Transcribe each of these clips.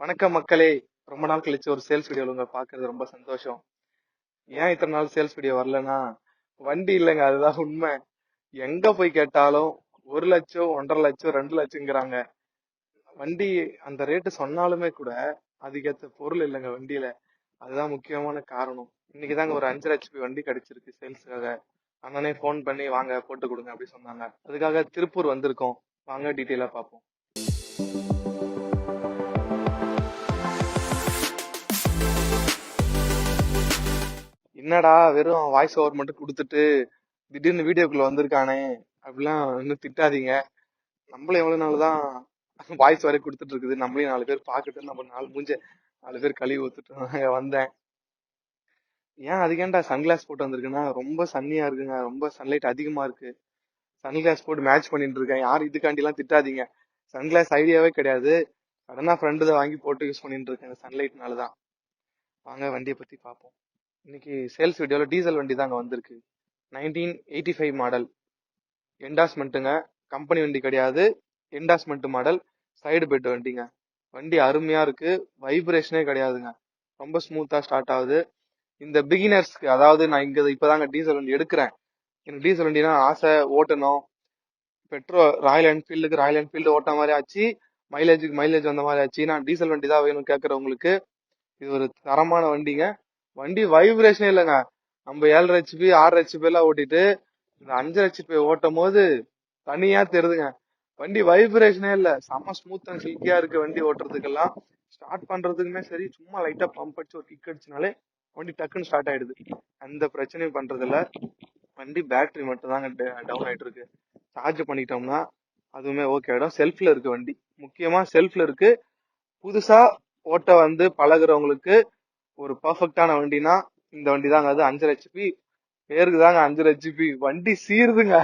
வணக்கம் மக்களே. ரொம்ப நாள் கழிச்சு ஒரு சேல்ஸ் வீடியோ உங்க பாக்குறது ரொம்ப சந்தோஷம். ஏன் இத்தனை நாள் சேல்ஸ் வீடியோ வரலன்னா வண்டி இல்லைங்க அதுதான் உண்மை. எங்க போய் கேட்டாலும் ஒரு லட்சம் ஒன்றரை லட்சம் ரெண்டு லட்சங்கிறாங்க வண்டி அந்த ரேட்டு சொன்னாலுமே கூட அதுக்கேத்த பொருள் இல்லைங்க வண்டியில. அதுதான் முக்கியமான காரணம். இன்னைக்கு தாங்க ஒரு அஞ்சு லட்சம் வண்டி கிடைச்சிருக்கு சேல்ஸுக்காக அண்ணனே ஃபோன் பண்ணி வாங்க போட்டு கொடுங்க அப்படி சொன்னாங்க. அதுக்காக திருப்பூர் வந்திருக்கோம். வாங்க டீட்டெயிலா பார்ப்போம். என்னடா வெறும் வாய்ஸ் ஓவர் மட்டும் கொடுத்துட்டு திடீர்னு வீடியோக்குள்ள வந்திருக்கானே அப்படிலாம் இன்னும் திட்டாதீங்க. நம்மளும் எவ்வளவு நாள் தான் வாய்ஸ் வரை கொடுத்துட்டு இருக்குது. நம்மளையும் நாலு பேர் பார்க்கட்டு நம்ம நாலு மூஞ்ச நாலு பேர் கழுவி ஊத்துட்டு வந்தேன். ஏன் அதுக்கேண்டா சன்கிளாஸ் போட்டு வந்திருக்குன்னா? ரொம்ப சன்னியா இருக்குங்க. ரொம்ப சன்லைட் அதிகமா இருக்கு. சன்கிளாஸ் போட்டு மேட்ச் பண்ணிட்டு இருக்கேன். யாரும் இதுக்காண்டி எல்லாம் திட்டாதீங்க. சன்கிளாஸ் ஐடியாவே கிடையாது. சடனா ஃப்ரெண்டு தான் வாங்கி போட்டு யூஸ் பண்ணிட்டு இருக்கேன். சன்லைட்னால தான் வாங்க வண்டியை பத்தி பார்ப்போம். இன்னைக்கு சேல்ஸ் வீடியோல டீசல் வண்டி தாங்க வந்திருக்கு. நைன்டீன் எயிட்டி ஃபைவ் மாடல் என்டாஸ்மெண்ட்டுங்க கம்பெனி வண்டி கிடையாது. என்டாஸ்மெண்ட் மாடல் சைடு பெட் வண்டிங்க. வண்டி அருமையா இருக்கு. வைப்ரேஷனே கிடையாதுங்க. ரொம்ப ஸ்மூத்தா ஸ்டார்ட் ஆகுது. இந்த பிகினர்ஸ்க்கு அதாவது நான் இங்க இப்பதாங்க டீசல் வண்டி எடுக்கிறேன். எனக்கு டீசல் வண்டினா ஆசை ஓட்டணும். பெட்ரோல் ராயல் என்ஃபீல்டுக்கு ராயல் என்ஃபீல்டு ஓட்ட மாதிரி ஆச்சு. மைலேஜுக்கு மைலேஜ் வந்த மாதிரி ஆச்சு. நான் டீசல் வண்டி தான் வேணும் கேட்குறவங்களுக்கு இது ஒரு தரமான வண்டிங்க. வண்டி வைப்ரேஷனே இல்லைங்க. நம்ம ஏழரை ஹெச்பி ஆறு ஹெச்பி எல்லாம் ஓட்டிட்டு இந்த அஞ்சு ஹெச்பி ஓட்டும் போது தனியா தெரியுதுங்க. வண்டி வைப்ரேஷனே இல்ல. செம்ம ஸ்மூத் அண்ட் சில்கியா இருக்கு வண்டி ஓட்டுறதுக்கெல்லாம். ஸ்டார்ட் பண்றதுக்குமே சரி சும்மா லைட்டா பம்ப் அடிச்சு ஒரு கிக் அடிச்சனாலே வண்டி டக்குன்னு ஸ்டார்ட் ஆயிடுது. அந்த பிரச்சனையும் பண்றது இல்ல வண்டி பேட்டரி மட்டும் தாங்க டவுன் ஆயிட்டு இருக்கு சார்ஜ் பண்ணிட்டோம்னா அதுவுமே ஓகே ஆயிடும் செல்ஃப்ல இருக்கு வண்டி. முக்கியமா செல்ஃப்ல இருக்கு. புதுசா ஓட்ட வந்து பழகுறவங்களுக்கு ஒரு பர்ஃபெக்டான வண்டினா இந்த வண்டி தாங்க அது அஞ்சரை ஹெச்பி பேருக்கு தாங்க அஞ்சரை ஹெச்பி வண்டி சீருதுங்க.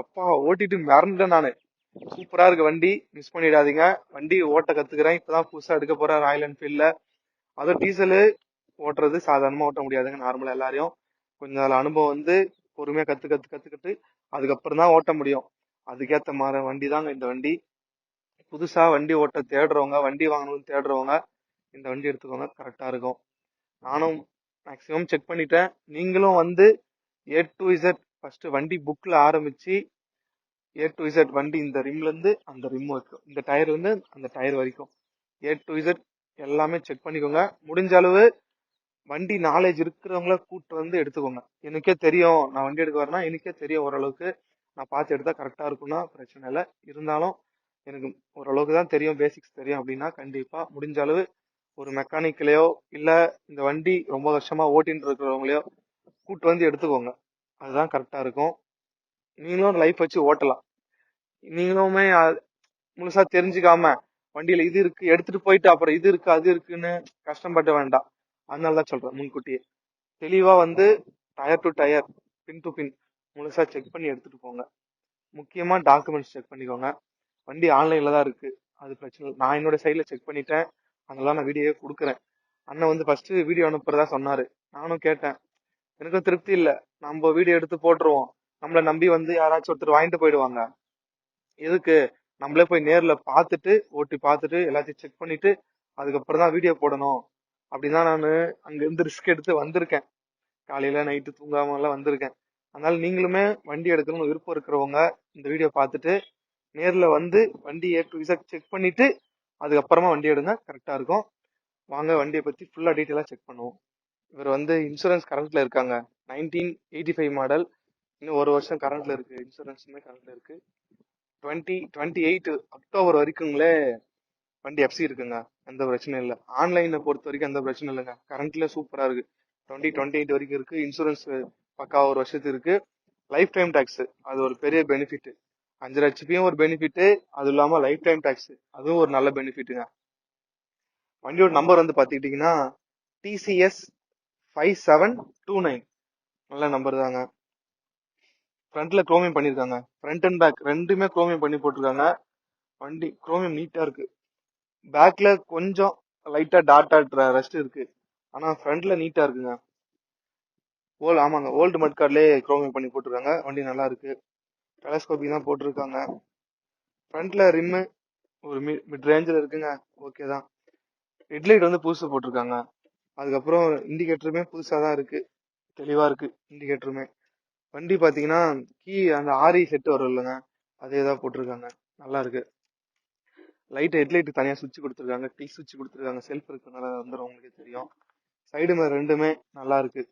எப்பா ஓட்டிட்டு மறந்துட்டேன் நானு. சூப்பரா இருக்கு வண்டி. மிஸ் பண்ணிடாதீங்க. வண்டி ஓட்ட கத்துக்கிறேன். இப்பதான் புதுசா எடுக்க போறேன் ராயல் என்ஃபீல்ட்ல அதுவும் டீசலு ஓட்டுறது சாதாரணமா ஓட்ட முடியாதுங்க. நார்மலா எல்லாரையும். கொஞ்சம் அதுல அனுபவம் வந்து பொறுமையா கத்து கத்து கத்துக்கிட்டு அதுக்கப்புறம் தான் ஓட்ட முடியும். அதுக்கேத்த மாதிரி வண்டி தாங்க இந்த வண்டி. புதுசா வண்டி ஓட்ட தேடுறவங்க வண்டி வாங்கணும்னு தேடுறவங்க இந்த வண்டி எடுத்துக்கோங்க கரெக்டாக இருக்கும். நானும் மேக்ஸிமம் செக் பண்ணிட்டேன். நீங்களும் வந்து ஏ டு இசட் ஃபஸ்ட்டு வண்டி புக்கில் ஆரம்பித்து ஏ டு இசட் வண்டி இந்த ரிம்லேருந்து அந்த ரிம் வரைக்கும் இந்த டயர் வந்து அந்த டயர் வரைக்கும். ஏ டு இசட் எல்லாமே செக் பண்ணிக்கோங்க. முடிஞ்ச அளவு வண்டி நாலேஜ் இருக்கிறவங்கள கூட்டு வந்து எடுத்துக்கோங்க. எனக்கே தெரியும் நான் வண்டி எடுக்க வரேன்னா எனக்கே தெரியும் ஓரளவுக்கு. நான் பார்த்து எடுத்தால் கரெக்டாக இருக்கும்னா பிரச்சனை இல்லை. இருந்தாலும் எனக்கு ஓரளவுக்கு தான் தெரியும் பேசிக்ஸ் தெரியும் அப்படின்னா கண்டிப்பாக முடிஞ்ச அளவு ஒரு மெக்கானிக்கலையோ இல்ல இந்த வண்டி ரொம்ப வருஷமாக ஓட்டின்னு இருக்கிறவங்களையோ கூட்டு வந்து எடுத்துக்கோங்க. அதுதான் கரெக்டா இருக்கும். நீங்களும் லைஃப் வச்சு ஓட்டலாம். நீங்களுமே முழுசாக முழுசா தெரிஞ்சுக்காம வண்டியில இது இருக்கு எடுத்துட்டு போயிட்டு அப்புறம் இது இருக்கு அது இருக்குன்னு கஷ்டப்பட வேண்டாம். அதனாலதான் சொல்றேன் முன்கூட்டியே. தெளிவா வந்து tyre to tyre pin to pin முழுசா செக் பண்ணி எடுத்துட்டு போங்க. முக்கியமா டாக்குமெண்ட்ஸ் செக் பண்ணிக்கோங்க. வண்டி ஆன்லைன்ல தான் இருக்கு. அது பிரச்சனை இல்லை. நான் என்னோட சைட்ல செக் பண்ணிட்டேன். அதெல்லாம் நான் வீடியோ கொடுக்குறேன். அண்ணன் வந்து ஃபர்ஸ்ட் வீடியோ அனுப்புறதா சொன்னாரு. நானும் கேட்டேன். எனக்கும் திருப்தி இல்லை. நம்ம வீடியோ எடுத்து போட்டுருவோம். நம்மளை நம்பி வந்து யாராச்சும் ஒருத்தர் வாங்கிட்டு போயிடுவாங்க. எதுக்கு? நம்மளே போய் நேர்ல பார்த்துட்டு ஓட்டி பார்த்துட்டு எல்லாத்தையும் செக் பண்ணிட்டு அதுக்கப்புறம் தான் வீடியோ போடணும். அப்படின்னா நான் அங்கேருந்து ரிஸ்க் எடுத்து வந்திருக்கேன். காலையில நைட்டு தூங்காம எல்லாம் வந்திருக்கேன். அதனால நீங்களுமே வண்டி எடுக்கணும்னு விருப்பம் இருக்கிறவங்க இந்த வீடியோ பார்த்துட்டு நேர்ல வந்து வண்டி ஏ டு செக் பண்ணிட்டு அதுக்கப்புறமா வண்டி எடுங்க கரெக்டாக இருக்கும். வாங்க வண்டியை பற்றி ஃபுல்லாக டீட்டெயிலாக செக் பண்ணுவோம். இவர் வந்து இன்சூரன்ஸ் கரண்ட்ல இருக்காங்க. நைன்டீன் எயிட்டி ஃபைவ் மாடல் இன்னும் ஒரு வருஷம் கரண்ட்ல இருக்கு. இன்சூரன்ஸுமே கரண்ட்ல இருக்கு. டுவெண்ட்டி டுவெண்ட்டி எயிட் அக்டோபர் வரைக்குங்களே வண்டி எஃப்சி இருக்குங்க. எந்த பிரச்சனையும் இல்லை. ஆன்லைனில் பொறுத்த வரைக்கும் எந்த பிரச்சனையும் இல்லைங்க. கரண்ட்ல சூப்பராக இருக்கு. டுவெண்ட்டி டுவெண்ட்டி எயிட் வரைக்கும் இருக்கு. இன்சூரன்ஸ் பக்கா ஒரு வருஷத்துக்கு இருக்கு. லைஃப் டைம் டேக்ஸ் அது ஒரு பெரிய பெனிஃபிட் அஞ்சு லட்சத்தையும் ஒரு பெனிஃபிட்டு அது இல்லாமல் லைஃப் டைம் டேக்ஸ் அதுவும் ஒரு நல்ல பெனிஃபிட்டுங்க வண்டியோட நம்பர் வந்து பார்த்துக்கிட்டிங்கன்னா TCS five seven two nine நல்ல நம்பர் தாங்க. ஃப்ரண்ட்ல குரோமியம் பண்ணியிருக்காங்க ஃப்ரண்ட் அண்ட் பேக் ரெண்டுமே குரோமியம் பண்ணி போட்டிருக்காங்க. வண்டி குரோமியம் நீட்டாக இருக்கு. பேக்ல கொஞ்சம் லைட்டாக டாட்டா ரெஸ்ட் இருக்கு. ஆனால் ஃப்ரண்ட்ல நீட்டாக இருக்குங்க. ஓல் ஆமாங்க. ஓல்டு மட் கார்ட்லயே குரோமியம் பண்ணி போட்டிருக்காங்க. வண்டி நல்லா இருக்கு. டெலஸ்கோபி தான் போட்டிருக்காங்க. ஃப்ரண்ட்ல ரிம்மு ஒரு மிட் ரேஞ்சில் இருக்குங்க. ஓகே தான். ஹெட்லைட் வந்து புதுசு போட்டிருக்காங்க. அதுக்கப்புறம் இண்டிகேட்டருமே புதுசாக தான் இருக்கு. தெளிவாக இருக்கு இண்டிகேட்டருமே வண்டி பார்த்தீங்கன்னா கீ அந்த ஆரி செட் வரும் இல்லைங்க. அதே தான் போட்டிருக்காங்க. நல்லா இருக்கு. லைட் ஹெட்லைட் தனியாக சுவிட்ச் கொடுத்துருக்காங்க. டீ சுவிட்ச் கொடுத்துருக்காங்க. செல்ஃப் இருக்கிறதுனால வந்துடும் உங்களுக்கு தெரியும். சைடு மேலே ரெண்டுமே நல்லா இருக்கு.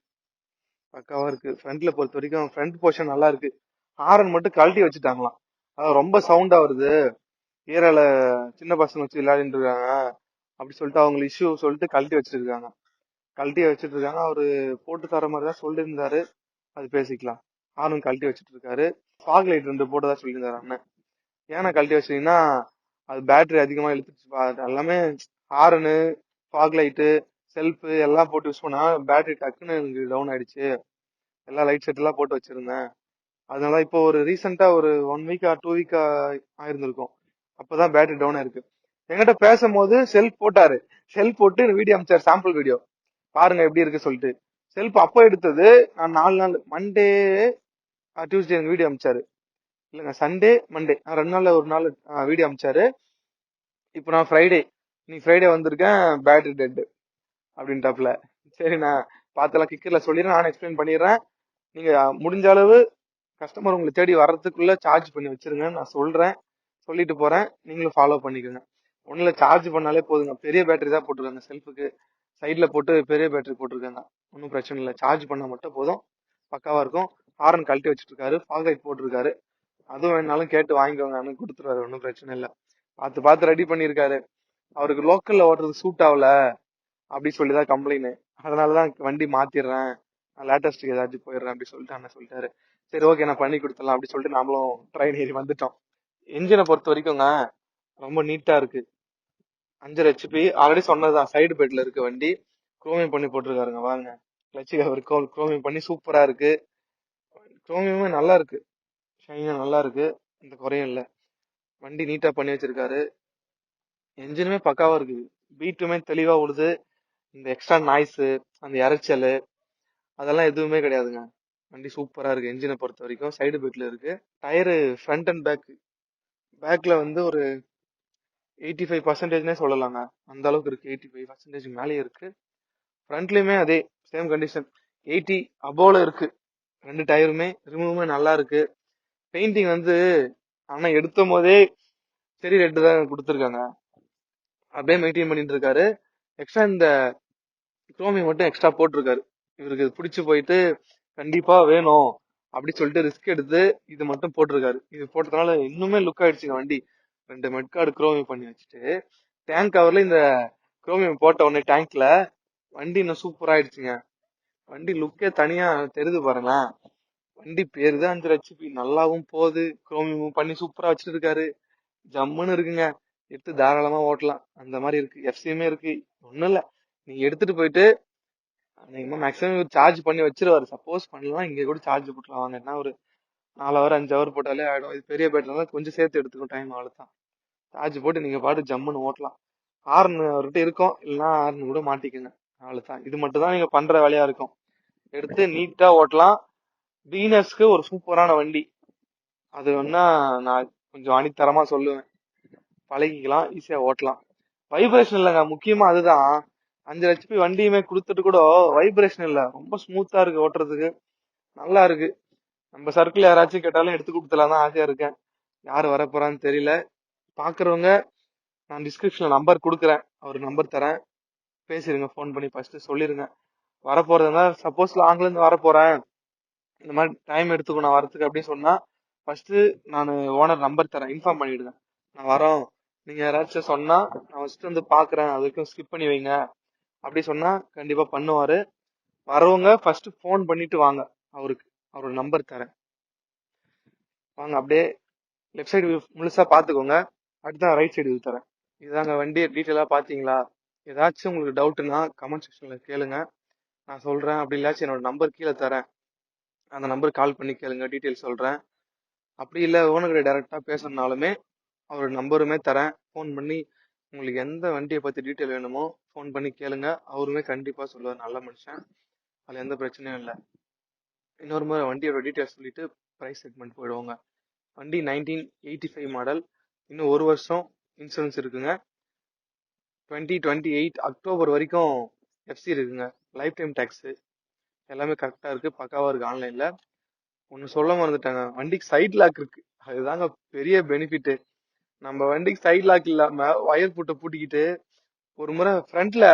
பக்காவாக இருக்கு. ஃப்ரண்ட்ல பொறுத்த வரைக்கும் ஃப்ரண்ட் போர்ஷன் நல்லா இருக்கு. ஹாரன் மட்டும் கழட்டி வச்சுட்டாங்களாம். அதாவது ரொம்ப சவுண்டா வருது. ஏரியால சின்ன பசங்க வச்சு விளையாடிட்டு இருக்காங்க. அப்படி சொல்லிட்டு அவங்க இஷ்யூ சொல்லிட்டு கழட்டி வச்சிருக்காங்க. கழட்டி வச்சுட்டு இருக்காங்க. அவரு போட்டு தர மாதிரி தான் சொல்லியிருந்தாரு. அது பேசிக்கலாம். ஹாரன் கழட்டி வச்சுட்டு இருக்காரு. ஃபாக் லைட் ரெண்டு போட்டதா சொல்லியிருந்தாரு அண்ணன். ஏன்னா கழட்டி வச்சீங்கன்னா அது பேட்டரி அதிகமா இழுத்துச்சு எல்லாமே ஹாரனு ஃபாக் லைட்டு செல்ஃபு எல்லாம் போட்டு யூஸ் பண்ணா பேட்டரி டக்குன்னு எனக்கு டவுன் ஆயிடுச்சு. எல்லா லைட் செட் எல்லாம் போட்டு வச்சிருந்தேன். அதனால இப்போ ஒரு ரீசெண்டா ஒரு ஒன் வீக்கா டூ வீக்கா ஆயிருந்திருக்கும். அப்பதான் பேட்டரி டவுன் ஆயிருக்கு. என்கிட்ட பேசும்போது செல்ஃப் போட்டாரு. செல்ஃப் போட்டு வீடியோ அமைச்சார் சாம்பிள் வீடியோ பாருங்க எப்படி இருக்கு சொல்லிட்டு. செல்ஃப் அப்போ எடுத்தது நான் நாலு நாள் மண்டே டியூஸ்டே எனக்கு வீடியோ அமிச்சாரு. இல்லைங்க சண்டே மண்டே நான் ரெண்டு நாள்ல ஒரு நாள் வீடியோ அமிச்சாரு. இப்போ நான் ஃப்ரைடே நீ ஃப்ரைடே வந்திருக்கேன் பேட்டரி டெட்டு அப்படின்ட்டாப்ல சரி நான் பார்த்தலாம் கிக்கர்ல சொல்லிடுறேன் நான் எக்ஸ்பிளைன் பண்ணிடுறேன். நீங்க முடிஞ்ச அளவு கஸ்டமர் உங்களை தேடி வர்றதுக்குள்ள சார்ஜ் பண்ணி வச்சிருங்க நான் சொல்றேன். சொல்லிட்டு போறேன். நீங்களும் ஃபாலோ பண்ணிக்கோங்க. ஒண்ணுல சார்ஜ் பண்ணாலே போதுங்க. பெரிய பேட்டரி தான் போட்டிருக்காங்க செல்ஃபுக்கு சைடில் போட்டு பெரிய பேட்டரி போட்டிருக்காங்க. ஒன்றும் பிரச்சனை இல்லை. சார்ஜ் பண்ணால் மட்டும் போதும். பக்காவாக இருக்கும். ஹாரன் கழட்டி வச்சுருக்காரு. ஃபாக் லைட் போட்டிருக்காரு. அதுவும் வேணாலும் கேட்டு வாங்கிக்கோங்க. கொடுத்துருவாரு. ஒன்றும் பிரச்சனை இல்லை. பார்த்து பார்த்து ரெடி பண்ணியிருக்காரு. அவருக்கு லோக்கலில் ஓட்டுறது சூட் ஆகல. அப்படி சொல்லிதான் கம்ப்ளைண்ட் அதனாலதான் வண்டி மாற்றிடுறேன் நான் லேட்டஸ்ட்டுக்கு ஏதாச்சும் போயிடுறேன். அப்படி சொல்லிட்டு அண்ணன் சொல்லிட்டாரு. சரி ஓகே நான் பண்ணி கொடுத்துடலாம் அப்படின்னு சொல்லிட்டு நாமளும் ட்ரெயின் ஏறி வந்துட்டோம். என்ஜினை பொறுத்த வரைக்குங்க ரொம்ப நீட்டா இருக்கு. அஞ்சரை ஹெச்பி ஆல்ரெடி சொன்னதுதான் சைடு பெட்ல இருக்க வண்டி குரோமியம் பண்ணி போட்டிருக்காருங்க வாங்க. கிளச்சு கவர் குரோமியம் பண்ணி சூப்பரா இருக்கு. குரோமியமே நல்லா இருக்கு. ஷைனா நல்லா இருக்கு. இந்த குறையும் இல்லை. வண்டி நீட்டா பண்ணி வச்சிருக்காரு. என்ஜினுமே பக்காவா இருக்கு. பீட்டுமே தெளிவா உழுது இந்த எக்ஸ்ட்ரா நாய்ஸு அந்த இறைச்சல் அதெல்லாம் எதுவுமே கிடையாதுங்க. வண்டி சூப்பராக இருக்குது என்ஜினை பொறுத்த வரைக்கும். சைடு பெட்ல இருக்குது டயரு ஃப்ரண்ட் அண்ட் பேக் பேக்கில் வந்து ஒரு எயிட்டி ஃபைவ் பர்சன்டேஜ்னே சொல்லலாங்க. அந்த அளவுக்கு இருக்குது எயிட்டி ஃபைவ் பர்சன்டேஜ் மேலேயே இருக்குது ஃப்ரண்ட்லேயுமே அதே சேம் கண்டிஷன் எயிட்டி அபோவில் இருக்குது ரெண்டு டயருமே ரிமூவுமே நல்லா இருக்குது பெயிண்டிங் வந்து ஆனால் எடுத்தும் போதே சரி ரெட்டு தான் கொடுத்துருக்காங்க. அப்படியே மெயின்டைன் பண்ணிட்டு இருக்காரு. எக்ஸ்ட்ரா இந்த குரோமி மட்டும் எக்ஸ்ட்ரா போட்டிருக்காரு. இவருக்கு பிடிச்சி போயிட்டு கண்டிப்பா வேணும். அப்படி சொல்லிட்டு ரிஸ்க் எடுத்து இது மட்டும் போட்டிருக்காரு. இது போட்டதுனால இன்னுமே லுக் ஆயிடுச்சுங்க வண்டி. ரெண்டு மெட்கார்டு குரோமியம் பண்ணி வச்சுட்டு டேங்க் கவர்ல இந்த குரோமியம் போட்ட உடனே டேங்க்ல வண்டி இன்னும் சூப்பர் ஆயிடுச்சுங்க. வண்டி லுக்கே தனியா தெரியுது பாருங்களேன். வண்டி பேரு தான் அஞ்சு ஹெச்பி நல்லாவும் போகுது. குரோமியமும் பண்ணி சூப்பரா வச்சுட்டு இருக்காரு. ஜம்முன்னு இருக்குங்க. எடுத்து தாராளமா ஓட்டலாம். அந்த மாதிரி இருக்கு. எஃப்சியுமே இருக்கு. ஒண்ணும் இல்ல. நீ எடுத்துட்டு போயிட்டு அநேகமா மேக்ஸிமம் சார்ஜ் பண்ணி வச்சிருவாரு. சப்போஸ் பண்ணலாம் இங்க கூட சார்ஜ் போட்டுலாம் வாங்க என்ன ஒரு நாலு ஹவர் அஞ்சு ஹவர் போட்டாலே ஆகிடும் இது பெரிய பேட்டரி கொஞ்சம் சேர்த்து எடுத்துக்கும் டைம் அவ்வளோதான் சார்ஜ் போட்டு நீங்கள் பாட்டு ஜம்முன்னு ஓட்டலாம். ஹார்ன் அவர்கிட்ட இருக்கும். இல்லைன்னா ஹார்ன் கூட மாட்டிக்கோங்க. அவ்வளோதான் இது மட்டும் தான் நீங்கள் பண்ணுற வேலையாக இருக்கும். எடுத்து நீட்டாக ஓட்டலாம். பீனர்ஸ்க்கு ஒரு சூப்பரான வண்டி. அது வேணா நான் கொஞ்சம் அணித்தரமாக சொல்லுவேன். பழகிக்கலாம் ஈஸியாக ஓட்டலாம். வைப்ரேஷன் இல்லைங்க. முக்கியமாக அதுதான். அஞ்சு ஹெச்பி வண்டியுமே கொடுத்துட்டு கூட வைப்ரேஷன் இல்ல. ரொம்ப ஸ்மூத்தா இருக்கு ஓட்டுறதுக்கு. நல்லா இருக்கு. நம்ம சர்க்கிள் யாராச்சும் கேட்டாலும் எடுத்து கொடுத்துலாம் தான் ஆசையா இருக்கேன். யார் வர போறான்னு தெரியல. பாக்குறவங்க நான் டிஸ்கிரிப்ஷன்ல நம்பர் கொடுக்குறேன். அவர் நம்பர் தரேன். பேசிருங்க ஃபோன் பண்ணி ஃபர்ஸ்ட் சொல்லிருங்க. வர போறதுனா சப்போஸ் லாங்லேருந்து வர போறேன் இந்த மாதிரி டைம் எடுத்துக்கும் நான் வரதுக்கு அப்படின்னு சொன்னா ஃபர்ஸ்ட் நான் ஓனர் நம்பர் தரேன். இன்ஃபார்ம் பண்ணிடுங்க. நான் வரோம். நீங்க யாராச்சும் சொன்னா நான் ஃபர்ஸ்ட் வந்து பாக்குறேன். அதுக்கும் ஸ்கிப் பண்ணி வைங்க. அப்படி சொன்னா கண்டிப்பா பண்ணுவாரு. வரவங்க ஃபர்ஸ்ட் ஃபோன் பண்ணிட்டு வாங்க. அவருக்கு அவரோட நம்பர் தரேன். வாங்க அப்படியே லெஃப்ட் சைடு முழுசா பாத்துக்கோங்க. அடுத்த ரைட் சைடு வியூ தரேன். இதாங்க வண்டி டீட்டெயிலா பாத்தீங்களா? ஏதாச்சும் உங்களுக்கு டவுட்னா கமெண்ட் செக்ஷன்ல கேளுங்க. நான் சொல்றேன் அப்படி இல்லாச்சும் என்னோட நம்பர் கீழே தரேன். அந்த நம்பர் கால் பண்ணி கேளுங்க டீட்டெயில் சொல்றேன். அப்படி இல்லை ஓனர்கிட்ட டைரக்டா பேசணும்னாலுமே அவரோட நம்பருமே தரேன். ஃபோன் பண்ணி உங்களுக்கு எந்த வண்டியை பத்தி டீட்டெயில் வேணுமோ ஃபோன் பண்ணி கேளுங்க. அவருமே கண்டிப்பாக சொல்லுவார். நல்ல மனுஷன். அதில் எந்த பிரச்சனையும் இல்லை. இன்னொரு முறை வண்டியோட டீட்டெயில்ஸ் சொல்லிட்டு ப்ரைஸ் செக்மெண்ட் போயிடுவாங்க. வண்டி நைன்டீன் எயிட்டி ஃபைவ் மாடல் இன்னும் ஒரு வருஷம் இன்சூரன்ஸ் இருக்குங்க. டுவெண்ட்டி டுவெண்ட்டி எயிட் அக்டோபர் வரைக்கும் எஃப்சி இருக்குங்க. லைஃப் டைம் டேக்ஸு எல்லாமே கரெக்டாக இருக்குது பக்காவாக இருக்குது ஆன்லைனில் ஒன்று சொல்ல மறந்துட்டாங்க. வண்டிக்கு சைட் லாக் இருக்குது அதுதாங்க பெரிய பெனிஃபிட்டு நம்ம வண்டிக்கு சைட் லாக் இல்லாமல் ஒயர் பூட்டை பூட்டிக்கிட்டு ஒரு முறை ஃப்ரண்ட்ல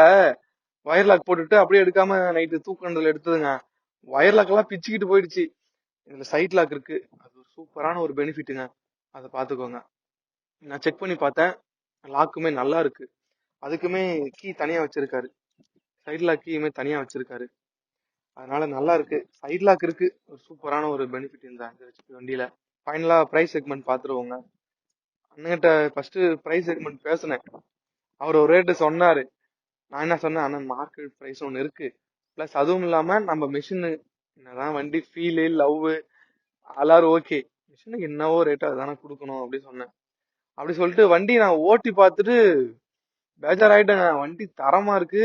வயர் லாக் போட்டுட்டு அப்படியே எடுக்காம நைட்டு தூக்கண்டில் எடுத்ததுங்க. வயர் லாக் எல்லாம் பிச்சுக்கிட்டு போயிடுச்சு. இதுல சைட் லாக் இருக்கு. அது ஒரு சூப்பரான ஒரு பெனிஃபிட்டுங்க அதை பாத்துக்கோங்க. நான் செக் பண்ணி பார்த்தேன். லாக்குமே நல்லா இருக்கு. அதுக்குமே கீ தனியா வச்சிருக்காரு. சைட் லாக் கீயுமே தனியா வச்சிருக்காரு. அதனால நல்லா இருக்கு. சைட் லாக் இருக்கு. ஒரு சூப்பரான ஒரு பெனிஃபிட் இந்த வண்டியில. ஃபைனலா பிரைஸ் செக்மெண்ட் பாத்துருவோங்க. அண்ணங்கிட்ட ஃபர்ஸ்ட் பிரைஸ் செக்மெண்ட் பேசினேன். அவர் ஒரு ரேட்டு சொன்னாரு. நான் என்ன சொன்னேன்? அண்ணன் மார்க்கெட் ப்ரைஸ் ஒன்று இருக்கு. பிளஸ் அதுவும் இல்லாம நம்ம மிஷினு என்னதான் வண்டி ஃபீலு லவ் எல்லாரும் ஓகே மிஷினுக்கு என்னவோ ரேட் அதுதானே கொடுக்கணும் அப்படின்னு சொன்னேன். அப்படி சொல்லிட்டு வண்டி நான் ஓட்டி பார்த்துட்டு பேஜாராயிட்டேங்க வண்டி தரமா இருக்கு.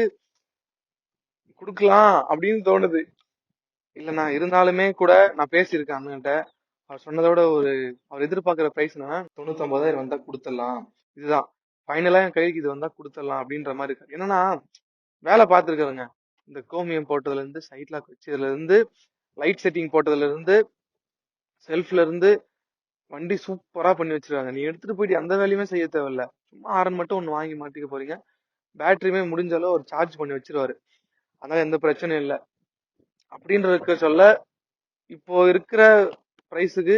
கொடுக்கலாம் அப்படின்னு தோணுது. இல்லை நான் இருந்தாலுமே கூட நான் பேசியிருக்கேன் அண்ணன்கிட்ட. அவர் சொன்னதோட ஒரு அவர் எதிர்பார்க்கிற பிரைஸ்னா தொண்ணூத்தொம்பதாயிரம் வந்தா கொடுத்துடலாம். இதுதான். ஃபைனலா என் கைக்கு இது வந்தா கொடுத்துடலாம் அப்படின்ற மாதிரி இருக்கு என்னன்னா வேலை பார்த்துருக்காருங்க இந்த கோமியம் போட்டதுல இருந்து சைட் லாக் வச்சதுல இருந்து லைட் செட்டிங் போட்டதுல இருந்து செல்ஃப்ல இருந்து வண்டி சூப்பரா பண்ணி வச்சிருக்காங்க. நீ எடுத்துட்டு போயிட்டு அந்த வேலையுமே செய்ய தேவையில்ல. சும்மா ஆரன் மட்டும் ஒன்று வாங்கி மாட்டிக்க போறீங்க. பேட்டரியுமே முடிஞ்ச அளவு ஒரு சார்ஜ் பண்ணி வச்சிருவாரு. அதனால எந்த பிரச்சனையும் இல்லை. அப்படின்றதுக்கு சொல்ல இப்போ இருக்கிற பிரைஸுக்கு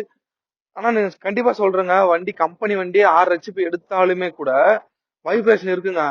ஆனா நான் கண்டிப்பா சொல்றேங்க. வண்டி கம்பெனி வண்டி ஆறு லட்சம் எடுத்தாலுமே கூட வைப்ரேஷன் இருக்குங்க.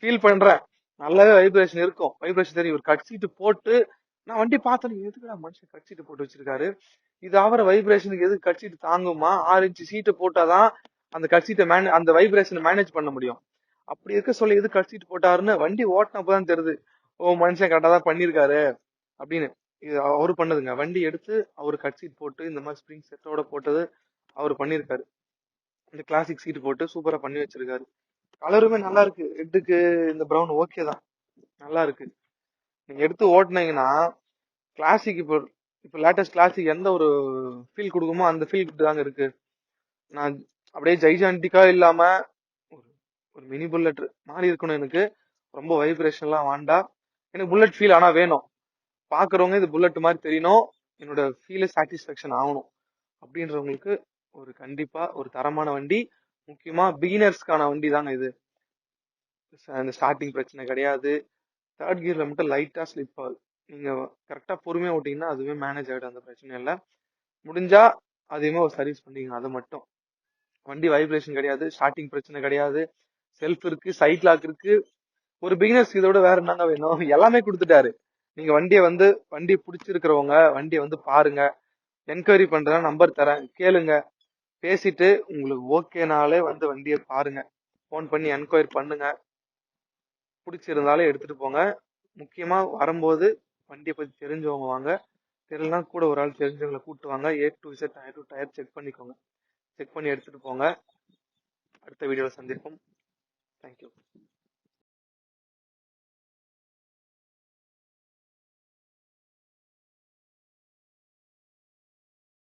ஃபீல் பண்றேன். நல்லாவே வைப்ரேஷன் இருக்கும். வைப்ரேஷன் தெரியும். ஒரு கட் சீட்டு போட்டு நான் வண்டி பார்த்தேன் எதுக்குடா மனுஷன் கட் சீட்டு போட்டு வச்சிருக்காரு? இது ஆகிற வைப்ரேஷனுக்கு எதுக்கு கட் சீட்டு தாங்குமா? ஆறு இன்ச்சு சீட்டு போட்டாதான் அந்த கட் சீட்டை மேனே அந்த வைப்ரேஷனை மேனேஜ் பண்ண முடியும். அப்படி இருக்க சொல்லி எது கட் சீட்டு போட்டாருன்னு வண்டி ஓட்டினப்பதான் தெரியுது. ஓ மனுஷன் கரெக்டா தான் பண்ணிருக்காரு. அப்படின்னு. இது அவர் பண்ணதுங்க. வண்டி எடுத்து அவர் கட் சீட் போட்டு இந்த மாதிரி ஸ்ப்ரிங் செட்டோட போட்டது அவர் பண்ணியிருக்காரு இந்த கிளாசிக் சீட் போட்டு சூப்பராக பண்ணி வச்சிருக்காரு. கலருமே நல்லா இருக்கு. ரெட்டுக்கு இந்த ப்ரௌன் ஓகே தான். நல்லா இருக்கு. நீங்க எடுத்து ஓட்டுனீங்கன்னா கிளாசிக் இப்போ இப்போ லேட்டஸ்ட் கிளாசிக் எந்த ஒரு ஃபீல் கொடுக்குமோ அந்த ஃபீல் தாங்க இருக்கு. நான் அப்படியே ஜைஜான்டிக்கா இல்லாம ஒரு ஒரு மினி புல்லட் மாதிரி இருக்கணும் எனக்கு. ரொம்ப வைப்ரேஷன்லாம் வேண்டாம். எனக்கு புல்லட் ஃபீல் ஆனால் வேணும். பாக்குறவங்க இது புல்லட் மாதிரி தெரியணும். என்னோட ஃபீல சாட்டிஸ்ஃபேக்ஷன் ஆகணும். அப்படின்றவங்களுக்கு ஒரு கண்டிப்பா ஒரு தரமான வண்டி முக்கியமா பிகினர்ஸ்க்கான வண்டி தாங்க இது. அந்த ஸ்டார்டிங் பிரச்சனை கிடையாது. தேர்ட் கியர்ல மட்டும் லைட்டா ஸ்லிப் ஆகுது. நீங்க கரெக்டா பொறுமையா ஓட்டிங்கன்னா அதுவே மேனேஜ் ஆகிடும் அந்த பிரச்சனை இல்லை முடிஞ்சா அதையுமே ஒரு சர்வீஸ் பண்ணிக்கங்க அது மட்டும். வண்டி வைப்ரேஷன் கிடையாது ஸ்டார்டிங் பிரச்சனை கிடையாது. செல்ஃப் இருக்கு சைட் லாக் இருக்கு. ஒரு பிகினர்ஸ் இதோட வேற என்னங்க வேணும்? எல்லாமே கொடுத்துட்டாரு. நீங்க வண்டியை வந்து வண்டி பிடிச்சிருக்கிறவங்க வண்டியை வந்து பாருங்க. என்கொயரி பண்ற நம்பர் தரேன். கேளுங்க. பேசிட்டு உங்களுக்கு ஓகேனாலே வந்து வண்டியை பாருங்க. ஃபோன் பண்ணி என்கொயரி பண்ணுங்க. பிடிச்சிருந்தாலே எடுத்துட்டு போங்க. முக்கியமா வரும்போது வண்டியை பத்தி தெரிஞ்சவங்க வாங்க. தெரியலனா கூட ஒரு ஆள் தெரிஞ்சவங்களை கூப்பிட்டு வாங்க. A to Z tyre to tyre check பண்ணிக்கோங்க. செக் பண்ணி எடுத்துட்டு போங்க. அடுத்த வீடியோவில் சந்திப்போம். தேங்க்யூ